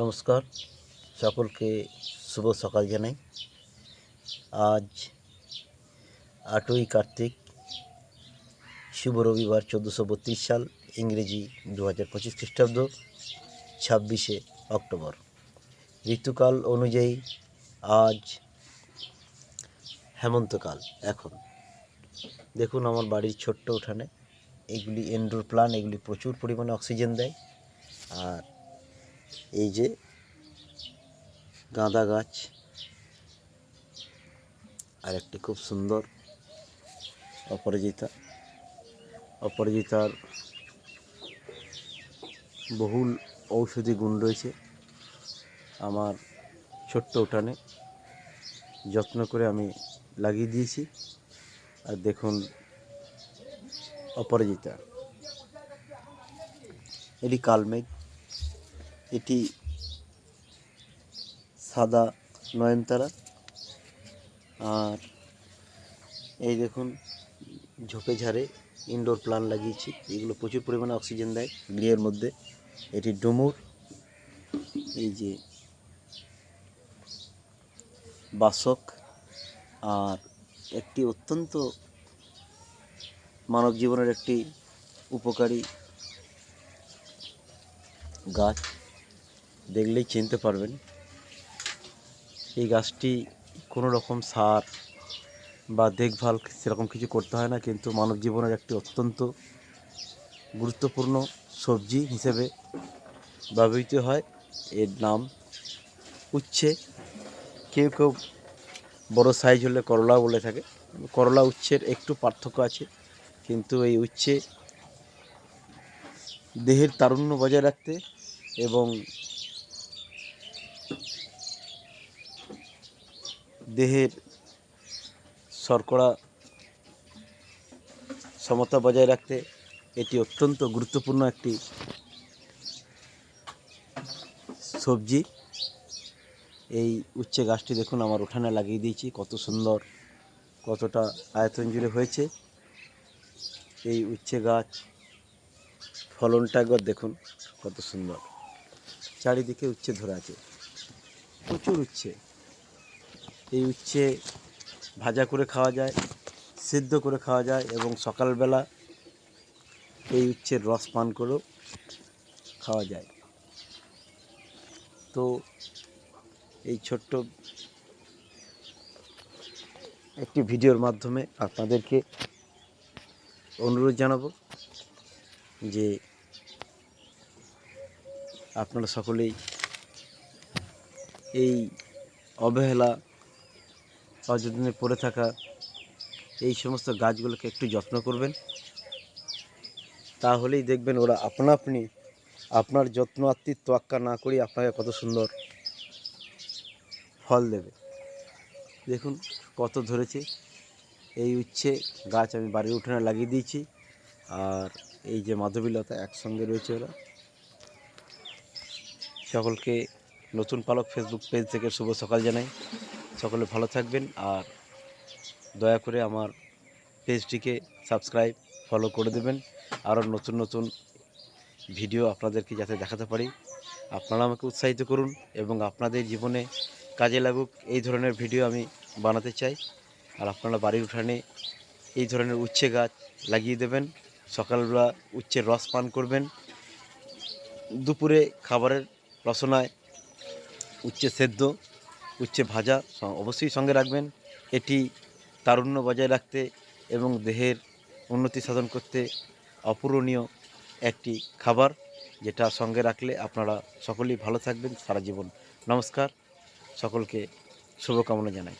নমস্কার, সকলকে শুভ সকাল জানাই। আজ আটই কার্তিক, শুভ রবিবার, চোদ্দোশো বত্রিশ সাল, ইংরেজি দু হাজার পঁচিশ খ্রিস্টাব্দ, ছাব্বিশে অক্টোবর। ঋতুকাল অনুযায়ী আজ হেমন্তকাল এখন। দেখুন আমার বাড়ির ছোট্ট উঠানে, এগুলি এন্ডোর প্লান এগুলি প্রচুর পরিমাণে অক্সিজেন দেয়। আর এই যে গাঁদা গাছ। আর একটি খুব সুন্দর অপরাজিতা। অপরাজিতার বহুল ঔষধি গুণ রয়েছে আমার ছোট্ট উঠানে। যত্ন করে আমি লাগিয়ে দিয়েছি। আর দেখুন অপরাজিতা। এটি কালমেঘ। এটি সাদা নয়নতারা। আর এই দেখুন, ঝোপে ঝাড়ে ইনডোর প্লান লাগিয়েছি। এগুলো প্রচুর পরিমাণে অক্সিজেন দেয় গৃহের মধ্যে। এটি ডুমুর। এই যে বাসক। আর একটি অত্যন্ত মানব জীবনের একটি উপকারী গাছ। দেখলেই চিনতে পারবেন এই গাছটি কোনো রকম সার বা দেখভাল সেরকম কিছু করতে হয় না, কিন্তু মানব জীবনের একটি অত্যন্ত গুরুত্বপূর্ণ সবজি হিসেবে ব্যবহৃত হয়। এর নাম উচ্ছে। কেউ কেউ বড় সাইজ হলে করলা বলে থাকে। করলা উচ্ছের একটু পার্থক্য আছে, কিন্তু এই উচ্ছে দেহের তারুণ্য বজায় রাখতে এবং দেহের শর্করা সমতা বজায় রাখতে এটি অত্যন্ত গুরুত্বপূর্ণ একটি সবজি। এই উচ্ছে গাছটি দেখুন, আমার উঠানে লাগিয়ে দিয়েছি, কত সুন্দর, কতটা আয়তন জুড়ে হয়েছে। এই উচ্ছে গাছ, ফলনটা একবার দেখুন, কত সুন্দর। চারিদিকে উচ্ছে ধরে আছে। প্রচুর উচ্ছে। এই উচ্ছে ভাজা করে খাওয়া যায়, সিদ্ধ করে খাওয়া যায় এবং সকালবেলা এই উচ্ছের রস পান করেও খাওয়া যায়। তো এই ছোট্ট একটি ভিডিওর মাধ্যমে আপনাদেরকে অনুরোধ জানাব যে আপনারা সকলেই এই অবহেলা অযত্নে পড়ে থাকা এই সমস্ত গাছগুলোকে একটু যত্ন করবেন। তাহলেই দেখবেন ওরা আপনা আপনি আপনার যত্ন আত্মির তোয়াক্কা না করি আপনাকে কত সুন্দর ফল দেবে। দেখুন কত ধরেছে। এই উচ্ছে গাছ আমি বাড়ির উঠোনে লাগিয়ে দিয়েছি আর এই যে মাধবীলতা একসঙ্গে রয়েছে ওরা। সকলকে নতুন পালক ফেসবুক পেজ থেকে শুভ সকাল জানাই। সকলে ভালো থাকবেন আর দয়া করে আমার পেজটিকে সাবস্ক্রাইব ফলো করে দেবেন। আরও নতুন নতুন ভিডিও আপনাদেরকে যাতে দেখাতে পারি। আপনারা আমাকে উৎসাহিত করুন এবং আপনাদের জীবনে কাজে লাগুক এই ধরনের ভিডিও আমি বানাতে চাই। আর আপনারা বাড়ির উঠানে এই ধরনের উচ্ছে গাছ লাগিয়ে দেবেন। সকালবেলা উচ্ছের রস পান করবেন। দুপুরে খাবারের রসনায় উচ্ছে সেদ্ধ, উচ্ছে ভাজা অবশ্যই সঙ্গে রাখবেন। এটি তারুণ্য বজায় রাখতে এবং দেহের উন্নতি সাধন করতে অপূরণীয় একটি খাবার, যেটা সঙ্গে রাখলে আপনারা সকলেই ভালো থাকবেন সারা জীবন। নমস্কার, সকলকে শুভকামনা জানাই।